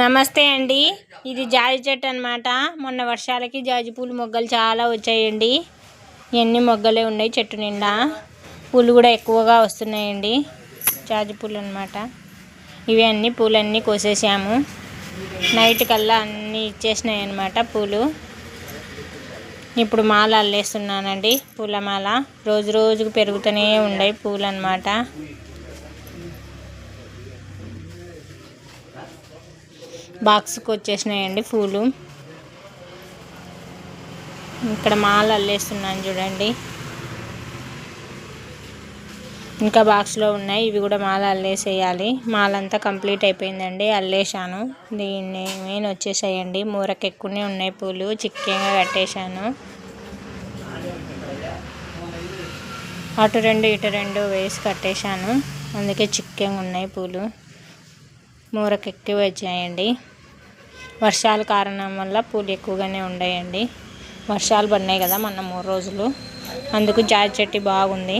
నమస్తే అండి. ఇది జాజి చెట్టు అనమాట మొన్న వర్షాలకి జాజి పూలు మొగ్గలు చాలా వచ్చాయండి. ఎన్ని మొగ్గలే ఉన్నాయి చెట్టు నిండా. పూలు కూడా ఎక్కువగా వస్తున్నాయండి. జాజి పూలు అనమాట ఇవి అన్ని పూలన్నీ కోసేసాము. నైట్ కల్లా అన్నీ ఇచ్చేసినాయి అనమాట పూలు. ఇప్పుడు మాల అల్లేస్తున్నానండి. పూలమాల. రోజు రోజుకు పెరుగుతూనే ఉన్నాయి పూలు అనమాట బాక్స్కి వచ్చేసినాయండి పూలు. ఇక్కడ మాల అల్లేస్తున్నాను చూడండి. ఇంకా బాక్స్లో ఉన్నాయి ఇవి కూడా మాల అల్లేసేయాలి. మాలంతా కంప్లీట్ అయిపోయిందండి అల్లేసాను దీన్ని మెయిన్ వచ్చేసాయండి మూరకు ఎక్కువనే ఉన్నాయి పూలు చిక్కగా కట్టేశాను. అటు రెండు ఇటు రెండు వేసి కట్టేశాను అందుకే చిక్కగా ఉన్నాయి పూలు. మూరకు ఎక్కువ వచ్చాయండి. వర్షాల కారణం వల్ల పూలు ఎక్కువగానే ఉన్నాయండి వర్షాలు పడినాయి కదా మొన్న మూడు రోజులు. అందుకు జాజి చెట్టు బాగుంది.